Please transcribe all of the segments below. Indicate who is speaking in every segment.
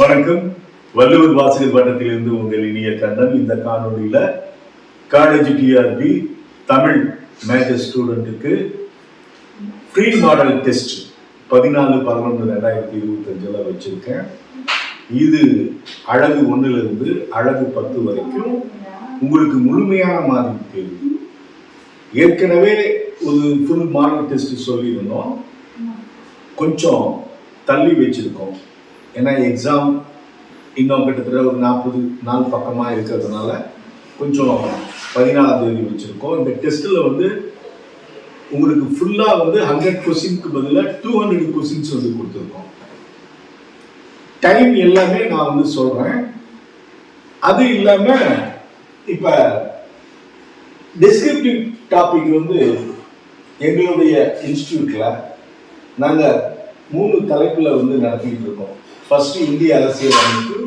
Speaker 1: வணக்கம். வள்ளுவர் வாசகர் வட்டத்திலிருந்து உங்கள் இனிய கண்ணன். இந்த காணொளியில காலேஜ் டிஆர்பி தமிழ் மேஜர் ஸ்டூடெண்ட்டுக்கு ப்ரீ மாடல் டெஸ்ட் பதினாலு பதினொன்று ரெண்டாயிரத்தி இருபத்தஞ்சில் வச்சிருக்கேன். இது அழகு ஒன்றுலேருந்து அழகு பத்து வரைக்கும் உங்களுக்கு முழுமையான மாதிரி தெரியும் ஏற்கனவே ஒரு ஃபுல் மாடல் டெஸ்ட் சொல்லியிருந்தோம். கொஞ்சம் தள்ளி வச்சிருக்கோம். ஏன்னா எக்ஸாம் இன்னும் கிட்டத்தட்ட ஒரு நாற்பது நாள் பக்கமாக இருக்கிறதுனால கொஞ்சம் பதினாலாம் தேதி வச்சுருக்கோம். இந்த டெஸ்ட்டில் வந்து உங்களுக்கு ஃபுல்லாக வந்து ஹண்ட்ரட் கொஸ்டின்க்கு பதிலாக டூ ஹண்ட்ரட் கொஸ்டின்ஸ் வந்து கொடுத்துருக்கோம். டைம் எல்லாமே நான் வந்து சொல்கிறேன் அது இல்லாமல் இப்போ டிஸ்கிரிப்டிவ் டாபிக் வந்து எங்களுடைய இன்ஸ்டியூட்டில் நாங்கள் மூணு தலைப்பில் வந்து நடத்திக்கிட்டு இருக்கோம். ஃபர்ஸ்ட் இந்திய அரசியல் அமைப்பு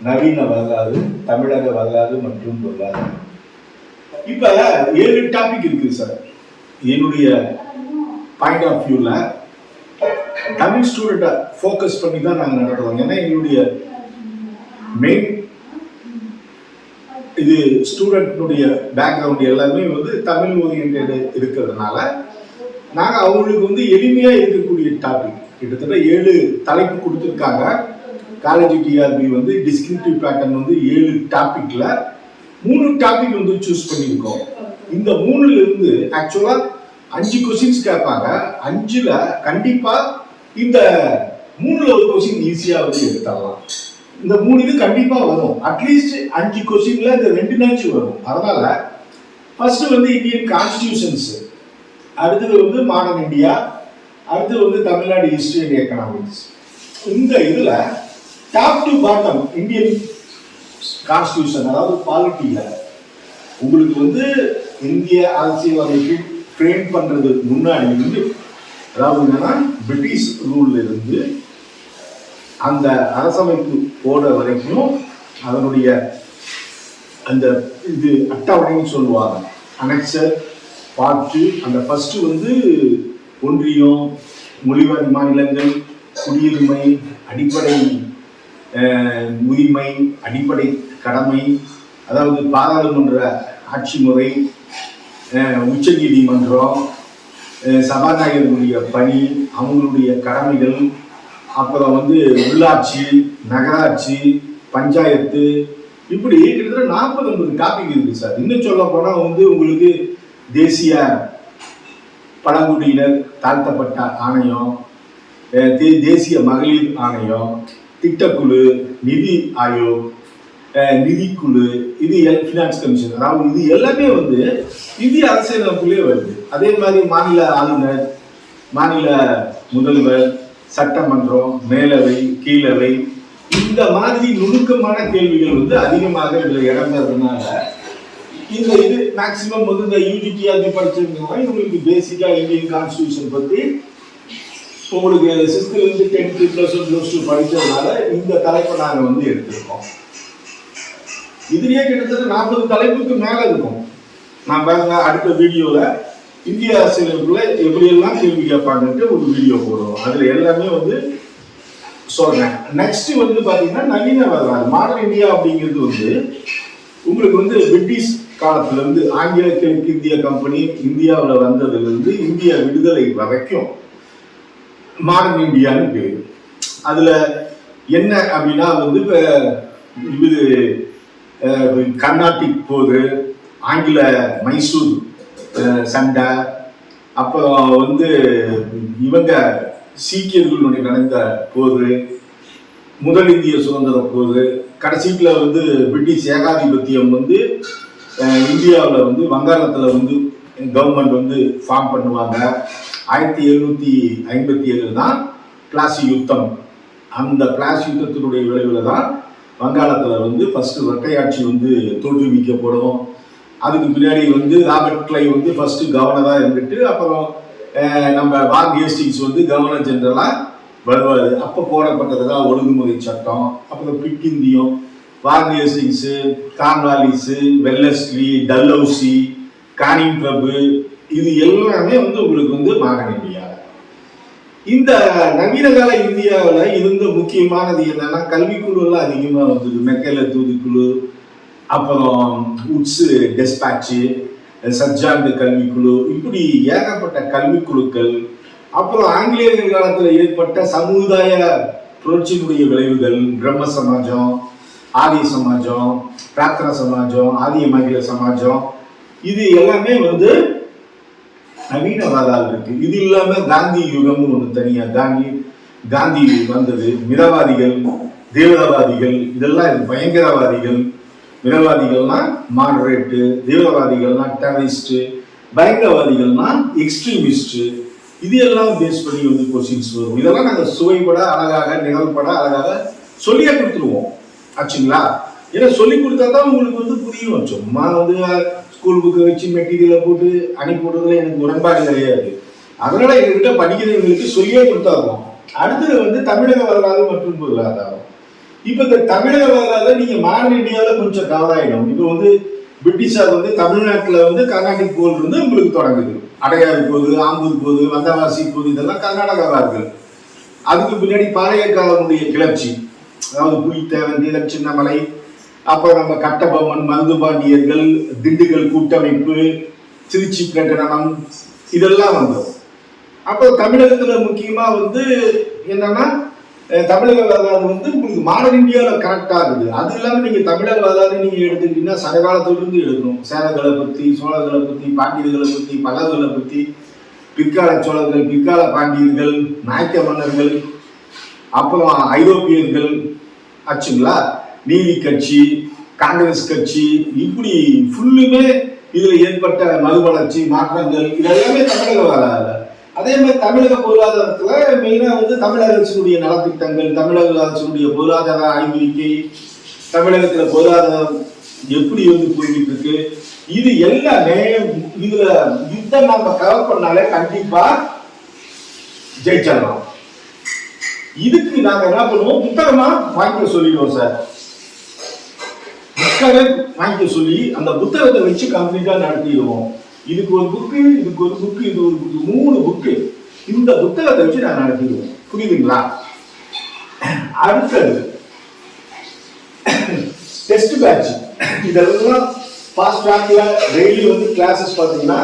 Speaker 1: நவீன வரலாறு தமிழக வரலாறு மற்றும் பொருளாதாரம். இப்போ ஏழு டாபிக் இருக்கு சார் என்னுடைய பாயிண்ட் ஆஃப் வியூவில் தமிழ் ஸ்டூடெண்ட்டை ஃபோக்கஸ் பண்ணி தான் நாங்கள் நடத்துவோம் ஏன்னா எங்களுடைய மெயின் இது ஸ்டூடெண்ட்னுடைய பேக்ரவுண்ட் எல்லாமே வந்து தமிழ் ஓரியன்ட் இருக்கிறதுனால நாங்கள் அவங்களுக்கு வந்து எளிமையாக இருக்கக்கூடிய டாபிக் கிட்டத்தட்ட ஏழு தலைப்பு கொடுத்துருக்காங்க. காலேஜ் டிஆர்பி வந்து டிஸ்கிரிப்டிவ் பேட்டர்ன் வந்து ஏழு டாப்பிக்கில் மூணு டாபிக் வந்து சூஸ் பண்ணியிருக்கோம். இந்த மூணுல இருந்து அஞ்சு கொஸ்டின்ஸ் கேட்பாங்க. அஞ்சில் கண்டிப்பாக இந்த மூணுல ஒரு கொஸ்டின் ஈஸியாக வந்து எடுத்துடலாம். இந்த மூணு இது கண்டிப்பாக வரும் அட்லீஸ்ட் அஞ்சு கொஸ்டின்ல இந்த ரெண்டு நாச்சு வரும். அதனால ஃபர்ஸ்ட் வந்து இந்தியன் கான்ஸ்டியூஷன்ஸ் அடுத்தது வந்து மாடர்ன் இந்தியா அடுத்து வந்து தமிழ்நாடு ஹிஸ்டரி அண்ட் எக்கனாமிக்ஸ் இந்த இதில் top to bottom Indian constitution அதாவது பாலிட்டியில் உங்களுக்கு வந்து இந்திய அரசியல்வாதிக்கு ட்ரெயின் பண்ணுறதுக்கு முன்னாடி வந்து அதாவது என்னன்னா பிரிட்டிஷ் ரூல்ல இருந்து அந்த அரசமைப்பு போட வரைக்கும் அதனுடைய அந்த இது அட்டவணைன்னு சொல்லுவாங்க. அனெக்சர் பார்ட்டு அந்த ஃபர்ஸ்ட் வந்து ஒன்றியம் மொழிவாரி மாநிலங்கள் குடியுரிமை அடிப்படை உரிமை அடிப்படை கடமை அதாவது பாராளுமன்ற ஆட்சி முறை உச்ச உச்சநீதிமன்றம் சபாநாயகர்களுடைய சபாநாயகருடைய பணி அவங்களுடைய கடமைகள் அப்புறம் வந்து உள்ளாட்சி நகராட்சி பஞ்சாயத்து இப்படி கிட்டத்தட்ட நாற்பது ஐம்பது டாபிக் இருக்குது சார். இன்னும் சொல்ல போனால் வந்து உங்களுக்கு தேசிய பழங்குடியினர் தாழ்த்தப்பட்ட ஆணையம் தே- தேசிய மகளிர் ஆணையம் திட்டக்குழு நிதி ஆயோக் நிதிக்குழு இது எல் ஃபினான்ஸ் கமிஷன் அதாவது இது எல்லாமே வந்து இந்திய அரசியலமைப்புலேயே வருது. அதே மாதிரி மாநில ஆளுநர் மாநில முதல்வர் சட்டமன்றம் மேலவை கீழவை இந்த மாதிரி நுணுக்கமான கேள்விகள் வந்து அதிகமாக இதில் இடம்பெறதுனால இந்த இது மேக்ஸிமம் வந்து இந்த யூஜிடிஆர்பி படிச்சிருந்தவங்க உங்களுக்கு பேசிக்கா இந்தியன் கான்ஸ்டியூஷன் பத்தி உங்களுக்கு சிக்ஸ்த்துலேருந்து tenth plus one plus two படித்ததுனால இந்த தலைப்பை நாங்கள் வந்து எடுத்திருக்கோம். இதுலேயே கிட்டத்தட்ட நாற்பது தலைப்புக்கு மேலே இருக்கும். நான் பாருங்க அடுத்த வீடியோவில் இந்திய அரசியலமைப்புல எப்படியெல்லாம் கேள்வி கேட்பாங்கன்ட்டு ஒரு வீடியோ போடுவோம். அதில் எல்லாமே வந்து சொல்கிறேன் நெக்ஸ்ட் வந்து பார்த்தீங்கன்னா நவீன வரலாறு மாடல் இந்தியா அப்படிங்கிறது வந்து உங்களுக்கு வந்து பிரிட்டிஷ் காலத்திலிருந்து ஆங்கில கிழக்கு கம்பெனி இந்தியாவில் வந்தது வந்து இந்திய விடுதலை வரைக்கும் மாடர்ன் இந்தியான்னு பேர். அதில் என்ன அப்படின்னா வந்து இப்போ இது கர்நாட்டிக் கர்நாடிக் போது ஆங்கில மைசூர் சண்டை அப்புறம் வந்து இவங்க சீக்கியர்களுடைய நடந்த போது முதல் இந்திய சுதந்திர போது கடைசியில் வந்து பிரிட்டிஷ் ஏகாதிபத்தியம் வந்து இந்தியாவில் வந்து வங்காளத்தில் வந்து கவர்மெண்ட் வந்து ஃபார்ம் பண்ணுவாங்க. ஆயிரத்தி எழுநூற்றி ஐம்பத்தி ஏழு தான் கிளாசி யுத்தம். அந்த கிளாசி யுத்தத்தினுடைய விளைவில் தான் வங்காளத்தில் வந்து ஃபஸ்ட்டு வெட்டையாட்சி வந்து தோற்றுவிக்கப்படும். அதுக்கு பின்னாடி வந்து ராபர்ட் கிளை வந்து ஃபஸ்ட்டு கவர்னராக இருந்துட்டு அப்புறம் நம்ம வார் ஹேஸ்டிங்ஸ் வந்து கவர்னர் ஜெனரலாக வருவார். அப்போ போடப்பட்டது தான் ஒழுங்குமுறை சட்டம் அப்புறம் பிக் இந்தியம் வார் Cornwallis Cornwallis Wellesley Dalhousie Canning பிரபு இது எல்லாமே வந்து உங்களுக்கு வந்து மாகாண இந்தியா. இந்த நவீன கால இந்தியாவில் இருந்த முக்கியமானது என்னன்னா கல்விக்குழுலாம் அதிகமாக வந்தது மெக்கல தூதுக்குழு அப்புறம் உட்ஸு டெஸ்பாச்சு சஜ்ஜாண்டு கல்விக்குழு இப்படி ஏகப்பட்ட கல்விக்குழுக்கள் அப்புறம் ஆங்கிலேயர்கள் காலத்தில் ஏற்பட்ட சமுதாய புரட்சியினுடைய விளைவுகள் பிரம்ம சமாஜம் ஆரிய சமாஜம் பிரார்த்தன சமாஜம் ஆதிய மகிழ சமாஜம். இது எல்லாமே வந்து நவீனவாதால் இருக்கு. இது இல்லாம காந்தி யுகம்னு ஒண்ணு தனியா காந்தி காந்தி வந்தது மிதவாதிகள் தேவதவாதிகள் இதெல்லாம் இது பயங்கரவாதிகள். மிதவாதிகள்னா மாடரேட்டு தேவதவாதிகள்னா டெரரிஸ்ட் பயங்கரவாதிகள்னா எக்ஸ்ட்ரீமிஸ்ட் இது எல்லாம் பேஸ் பண்ணி வந்து கொஸ்டின்ஸ் வரும். இதெல்லாம் நாங்கள் சுவைப்பட அழகாக நிகழ்பட அழகாக சொல்லியே கொடுத்துருவோம். ஆச்சுங்களா? ஏன்னா சொல்லி கொடுத்தா தான் உங்களுக்கு வந்து புரியும். சும்மா வந்து ஸ்கூல் புக்கை வச்சு மெட்டீரியலை போட்டு அனுப்பி விடுறதுல எனக்கு உடன்பாடு கிடையாது. அதனால எங்ககிட்ட படிக்கிறவங்களுக்கு சொல்லியே கொடுத்தாகும் அடுத்தது வந்து தமிழக வரலாறு மற்றும் பொருளாதாரம். இப்போ இந்த தமிழக வரலாறு நீங்க மாடர்ன் இந்தியாவில் கொஞ்சம் கவர் இப்போ வந்து பிரிட்டிஷார் வந்து தமிழ்நாட்டில் வந்து கர்நாடிக் போல் இருந்து உங்களுக்கு தொடங்குது. அடையாறு போகுது ஆம்பூர் போகுது வந்தவாசி போகுது இதெல்லாம் கர்நாடகாவார்கள் அதுக்கு பின்னாடி பாளையக்காரனுடைய கிளர்ச்சி. அதாவது புலித்தேவன் நீலம் சின்னமலை. அப்புறம் நம்ம கட்டபொம்மன் மருதுபாண்டியர்கள் திண்டுக்கல் கூட்டமைப்பு திருச்சி பிரகடனம் இதெல்லாம் வந்தோம் அப்போ தமிழகத்துல முக்கியமா வந்து என்னன்னா தமிழக வரலாறு வந்து உங்களுக்கு மாடர்ன் இந்தியாவில் கரெக்டா இருக்குது அது இல்லாம நீங்க தமிழக வரலாறு நீங்க எடுத்துக்கிட்டீங்கன்னா சங்ககாலத்திலிருந்து எடுக்கணும். சேரர்களை பத்தி சோழர்களை பத்தி பாண்டியர்களை பத்தி பல்லவர்களை பத்தி பிற்கால சோழர்கள் பிற்கால பாண்டியர்கள் நாயக்க மன்னர்கள் அப்புறம் ஐரோப்பியர்கள் ஆச்சுங்களா? நீதி கட்சி காங்கிரஸ் கட்சி இப்படி ஃபுல்லுமே இதுல ஏற்பட்ட மறுமலர்ச்சி மாற்றங்கள் இதெல்லாமே தமிழக வரலாறு அதே மாதிரி தமிழக பொருளாதாரத்துல மெயினா வந்து தமிழக அரசினுடைய நலத்திட்டங்கள் தமிழக அரசினுடைய பொருளாதார ஆய்வறிக்கை தமிழகத்துல பொருளாதாரம் எப்படி வந்து போய்கிட்டு இருக்கு இது எல்லாமே இதுல இதை நம்ம கவர் பண்ணாலே கண்டிப்பா ஜெயிச்சிடலாம். இதுக்கு நாங்க என்ன பண்ணுவோம்? புத்தகமா வாங்கிக்க சொல்லிடுவோம் சார். புத்தகம் வாங்கிக்க சொல்லி அந்த புத்தகத்தை வச்சு கம்ப்ளீட்டா நடத்திடுவோம். இதுக்கு ஒரு புக்கு இதுக்கு ஒரு புக்கு இது ஒரு புக்கு மூணு புக்கு இந்த புத்தகத்தை வச்சு நான் நடத்திடுவோம். புரியுதுங்களா? அடுத்தது டெஸ்ட் பேட்ச் இதெல்லாம் ஃபாஸ்ட் ட்ராக்ல டெய்லி வந்து கிளாஸஸ் பார்த்தீங்கன்னா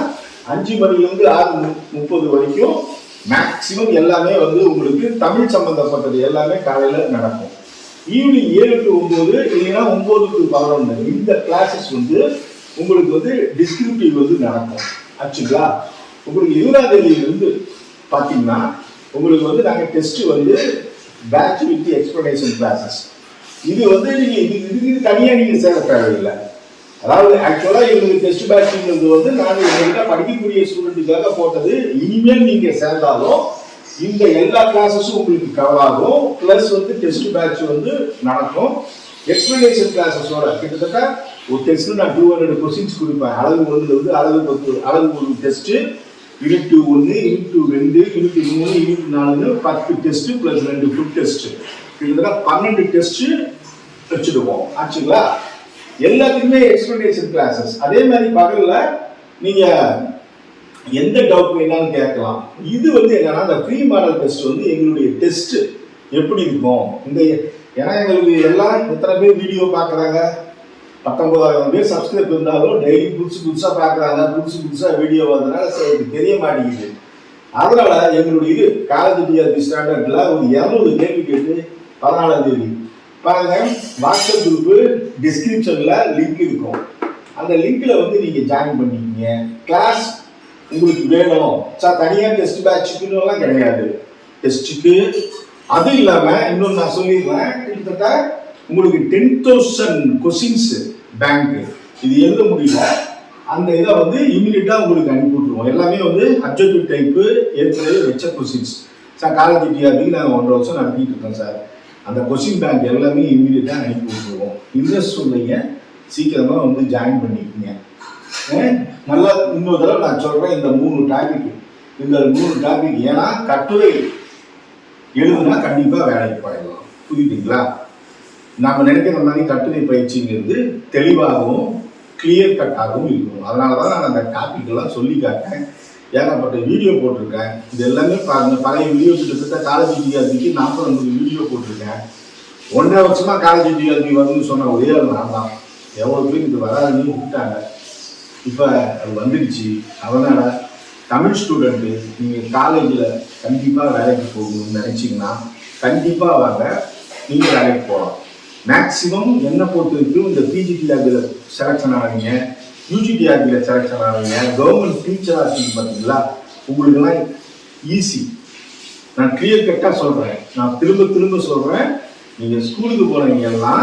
Speaker 1: அஞ்சு மணிலேருந்து ஆறு முப்பது வரைக்கும் மேக்ஸிமம் எல்லாமே வந்து உங்களுக்கு தமிழ் சம்பந்தப்பட்டது எல்லாமே காலையில் நடக்கும். ஈவினிங் ஏழு டு ஒம்பது இல்லைன்னா ஒம்பது டு பதினொன்று. இந்த கிளாஸஸ் வந்து உங்களுக்கு வந்து டிஸ்கிரிப்டிவ் வந்து நடக்கும். ஆச்சுங்களா? உங்களுக்கு இருபதாம் தேதியிலிருந்து பார்த்தீங்கன்னா உங்களுக்கு வந்து நாங்கள் டெஸ்ட் வந்து பேட்ச் வித் எக்ஸ்பிளனேஷன் கிளாஸஸ் இது வந்து நீங்கள் இது இதுக்கு தனியாக நீங்கள் சேர தேவையில்லை. அதாவது ஆக்சுவலாக எங்களுக்கு டெஸ்ட் பேட்ச்ங்கிறது வந்து நாங்கள் எங்கள்கிட்ட படிக்கக்கூடிய ஸ்டூடெண்ட்டுக்காக போட்டது. இனிமேல் நீங்கள் சேர்ந்தாலும் இந்த எல்லா கிளாஸஸும் உங்களுக்கு கவர் ஆகும். ப்ளஸ் வந்து டெஸ்ட் பேட்ச் வந்து நடக்கும். எக்ஸ்பிளனேஷன் கிளாஸஸோட கிட்டத்தட்ட ஒரு டெஸ்ட்டு நான் டூ ஹண்ட்ரட் கொஸ்டின்ஸ் கொடுப்பேன். அழகு ஒன்றுல அளவு பத்து அளவு ஒரு டெஸ்ட்டு யூனிட் டூ ஒன்று யூனிட் டூ ரெண்டு யூனிட் மூணு யூனிட் நாலுன்னு பத்து டெஸ்ட்டு ப்ளஸ் ரெண்டு ஃபுட் டெஸ்ட்டு கிட்டத்தட்ட பன்னெண்டு டெஸ்ட்டு வச்சுடுவோம் ஆச்சுங்களா? எல்லாத்துக்குமே எக்ஸ்பிளனேஷன் கிளாஸஸ் அதே மாதிரி பகல்ல நீங்க எந்த டவுட் வேணாலும் கேட்கலாம். இது வந்து என்னன்னா அந்த ப்ரீ மாடல் டெஸ்ட் வந்து எங்களுடைய டெஸ்ட் எப்படி இருக்கும்? இந்த ஏன்னா எங்களுக்கு எல்லாம் எத்தனை பேர் வீடியோ பார்க்குறாங்க? பத்தொன்பதாயிரம் பேர் சப்ஸ்கிரைப் இருந்தாலும் டெய்லி புதுசு புதுசாக பார்க்குறாங்க புதுசு புதுசாக வீடியோ வந்ததுனால சரி தெரிய மாட்டேங்குது. அதனால எங்களுடைய இது காலேஜ் டிஆர்பி ஸ்டாண்டர்டில் ஒரு இரநூறு கேள்வி கேட்டு பதினாலாம் தேதி பாருங்க வாட்ஸ்அப் குரூப்பு டிஸ்கிரிப்ஷனில் லிங்க் இருக்கும். அந்த லிங்க்கில் வந்து நீங்கள் ஜாயின் பண்ணிக்கிங்க. கிளாஸ் உங்களுக்கு வேணும். சார் தனியாக டெஸ்ட் பேட்சுக்குன்னுலாம் கிடையாது. டெஸ்ட்டுக்கு அது இல்லாமல் இன்னொன்று நான் சொல்லிடுறேன். கிட்டத்தட்ட உங்களுக்கு டென் தௌசண்ட் கொஸ்டின்ஸ் பேங்க்கு இது எழுத முடியல. அந்த இதை வந்து இமீடியட்டாக உங்களுக்கு அனுப்பி விட்ருவோம் எல்லாமே வந்து அப்ஜெக்டிவ் டைப்பு ஏற்கனவே வச்ச கொஸ்டின்ஸ் சார் காலேஜ் டிஆர்பி நாங்கள் ஒன்றரை வருஷம் நடத்திட்டு இருக்கோம் சார் அந்த கொஸ்டின் பேங்க் எல்லாமே இம்மிடியட்டாக அனுப்பி விட்டுருவோம். இன்ட்ரெஸ்ட் உள்ளீங்க சீக்கிரமாக வந்து ஜாயின் பண்ணிக்கோங்க. நல்லா இன்னொரு தடவை நான் சொல்கிறேன் இந்த மூணு டாபிக் இந்த மூணு டாபிக் ஏன்னா கட்டுரை எழுதுனா கண்டிப்பாக வேலைக்கு போயிடலாம். புரியுதுங்களா? நம்ம நினைக்கிற மாதிரி கட்டுரை பயிற்சிங்கிறது தெளிவாகவும் கிளியர் கட்டாகவும் இருக்கணும். அதனால தான் நான் அந்த டாபிக் எல்லாம் சொல்லி காட்டேன் ஏகப்பட்ட வீடியோ போட்டிருக்கேன். இது எல்லாமே பாருங்கள் பழைய வீடியோ கிட்டத்தட்ட காலேஜ் டிஆர்பிக்கு நாற்பது ஐம்பது வீடியோ போட்டிருக்கேன். ஒன்றரை வருஷமாக காலேஜ் டிஆர்பி வருதுன்னு சொன்ன ஒரே ஆள் நான் தான். எவ்வளோ பேர் இது வராதுன்னு விட்டாங்க. இப்போ அது வந்துடுச்சு. அதனால் தமிழ் ஸ்டூடெண்ட்டு நீங்கள் காலேஜில் கண்டிப்பாக வேலைக்கு போகணும்னு நினச்சிங்கன்னா கண்டிப்பாக வாங்க. நீங்கள் வேலைக்கு போகலாம். மேக்ஸிமம் என்னை பொறுத்த வரைக்கும் இந்த பிஜிடிஆர்பியில் செலெக்ஷன் ஆனீங்க யூஜிடிஆர்பியில் செலெக்ஷன் ஆனீங்க கவர்மெண்ட் டீச்சராக இருக்கீங்க பார்த்தீங்களா உங்களுக்கெல்லாம் ஈஸி நான் கிளியர் கட்டாக சொல்கிறேன் நான் திரும்ப திரும்ப சொல்கிறேன் நீங்கள் ஸ்கூலுக்கு போனீங்கன்னா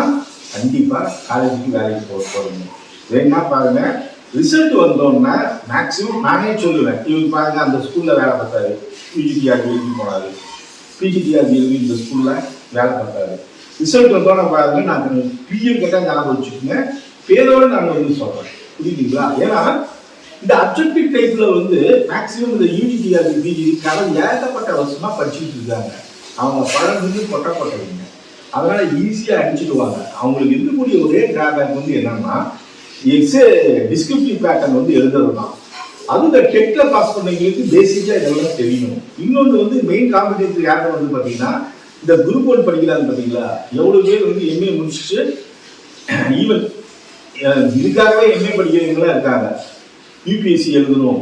Speaker 1: கண்டிப்பாக காலேஜுக்கு வேலைக்கு போக போகிறீங்க வேணா பாருங்க ரிசல்ட் வந்தோன்னா மேக்ஸிமம் நானே சொல்லுவேன். இவங்க பாருங்க அந்த ஸ்கூலில் வேலை பார்த்தாரு. பிஜிடிஆர்பி போனாரு. பிஜிடிஆர்பிக்கு இந்த ஸ்கூலில் வேலை பார்த்தாரு. ரிசல்ட் வந்தோன்னா பாருங்க நான் கிளியர் கட்டாக ஞாபகம் வச்சுக்கோங்க. பேரோடு நான் வந்து சொல்கிறேன் புரியுதுங்களா? ஏன்னா இந்த அப்ஜெக்டிவ் டைப்ல வந்து மேக்சிமம் இந்த யூனிடிஆர்பி பிஜி கடல் ஏகப்பட்ட வருஷமா படிச்சுட்டு இருக்காங்க. அவங்க பழகுது கொட்டப்பட்டவங்க அதனால ஈஸியா அடிச்சுடுவாங்க. அவங்களுக்கு இருக்கக்கூடிய ஒரே டிராபேக் வந்து என்னன்னா எக்ஸே டிஸ்கிரிப்டிவ் பேட்டர்ன் வந்து எழுதுறது தான் அது இந்த டெக்ல பாஸ் பண்ணவங்களுக்கு பேசிக்கா இதெல்லாம் தெரியணும். இன்னொன்று வந்து மெயின் காம்படிட்டிவ் யாரும் வந்து பார்த்தீங்கன்னா இந்த குரூப் ஒன் படிக்கிறாங்க பார்த்தீங்களா எவ்வளோ பேர் வந்து எம்ஏ முடிச்சுட்டு ஈவன் இதுக்காகவே எம்ஏ படிக்கிறவங்களாம் இருக்காங்க. யூபிஎஸ்சி எழுதணும்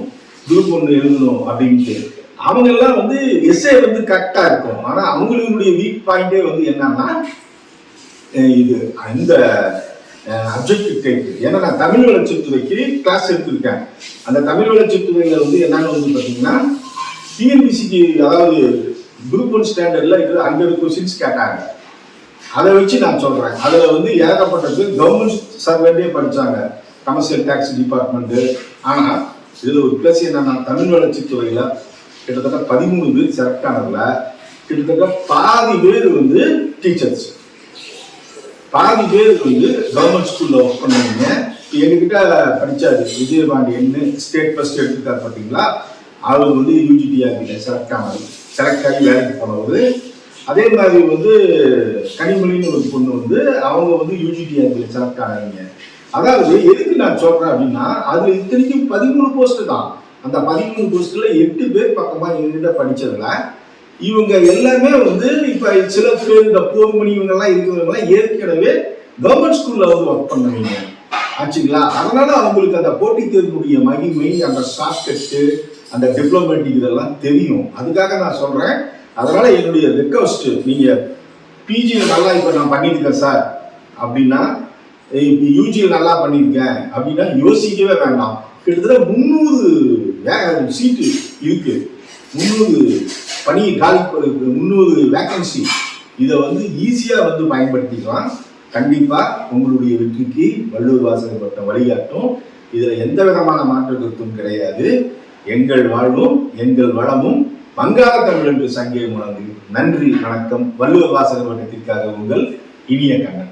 Speaker 1: குரூப் ஒன்று எழுதணும் அப்படின்ட்டு. அவங்க எல்லாம் வந்து எஸ்ஏ வந்து கரெக்டாக இருக்கும். ஆனால் அவங்களுடைய வீக் பாயிண்டே வந்து என்னன்னா இது அந்த அப்ஜெக்டிவ் டைப் ஏன்னா நான் தமிழ் வளர்ச்சித்துறைக்கு கிளாஸ் எடுத்திருக்கேன். அந்த தமிழ் வளர்ச்சித்துறையில வந்து என்னன்னு வந்து பார்த்தீங்கன்னா டிஎன்பிசிக்கு அதாவது குரூப் ஒன் ஸ்டாண்டர்ட்ல இருக்கிற ஹண்ட்ரட் கொஸ்டின்ஸ் கேட்டாங்க. அதை வச்சு நான் சொல்கிறேன் அதில் வந்து ஏகப்பட்டது கவர்மெண்ட் சர்வேண்டே படித்தாங்க கமர்ஷியல் டேக்ஸ் டிபார்ட்மெண்ட்டு ஆனால் இதில் ஒரு பிளஸ் என்னன்னா தமிழ் வளர்ச்சித்துறையில் கிட்டத்தட்ட பதிமூணு பேர் செலக்ட் ஆனதுல கிட்டத்தட்ட பாதி பேர் வந்து டீச்சர்ஸ் பாதி பேர் வந்து கவர்மெண்ட் ஸ்கூல்ல ஒர்க் பண்ணுவீங்க. எங்ககிட்ட படிச்சாரு விஜயபாண்டியன்னு ஸ்டேட் ஃபர்ஸ்ட் எடுத்துக்காரு பார்த்தீங்களா அவர் வந்து யூஜிடிஆர்பியில் செலக்ட் ஆனது செலக்ட் ஆகி வேலைக்கு போனவர். அதே மாதிரி வந்து கனிமொழின்னு ஒரு பொண்ணு வந்து அவங்க வந்து யூஜிடிஆர்பியில் செலக்ட் ஆனாங்க. அதாவது எதுக்கு நான் சொல்றேன் அப்படின்னா அதுல இத்தனைக்கும் பதிமூணு போஸ்ட் தான். அந்த பதிமூணு போஸ்ட்ல எட்டு பேர் பக்கமா எங்கிட்ட படிச்சதுல இவங்க எல்லாமே வந்து இப்ப சில பேர் இந்த போர்மணி இவங்க எல்லாம் இருக்கிறவங்க ஏற்கனவே கவர்மெண்ட் ஸ்கூல்ல வந்து ஒர்க் பண்ணுவீங்க. ஆச்சுங்களா? அதனால அவங்களுக்கு அந்த போட்டி தேர்வுடைய மகிமை அந்த ஷார்ட்கட்டு அந்த டிப்ளமேட்டிக் இதெல்லாம் தெரியும். அதுக்காக நான் சொல்றேன். அதனால என்னுடைய ரெக்வஸ்ட் நீங்க பிஜியில் நல்லா இப்போ நான் பண்ணியிருக்கேன் சார் அப்படின்னா இப்போ யூஜியில் நல்லா பண்ணியிருக்கேன். அப்படின்னா யோசிக்கவே வேண்டாம். கிட்டத்தட்ட முந்நூறு சீட்டு இருக்கு. முந்நூறு பணி காலி முந்நூறு வேக்கன்சி இதை வந்து ஈஸியாக வந்து பயன்படுத்திக்கலாம். கண்டிப்பாக உங்களுடைய வெற்றிக்கு வள்ளுவர் வாசகர் பட்ட வழிகாட்டும். இதில் எந்த விதமான மாற்றத்திற்கும் கருத்தும் கிடையாது. எங்கள் வாழ்வும் எங்கள் வளமும் வங்காள தமிழ் என்று சங்கே முழங்கு. நன்றி வணக்கம். வள்ளுவர் வாசகர் வட்டத்திற்காக உங்கள் இனிய கண்ணன்.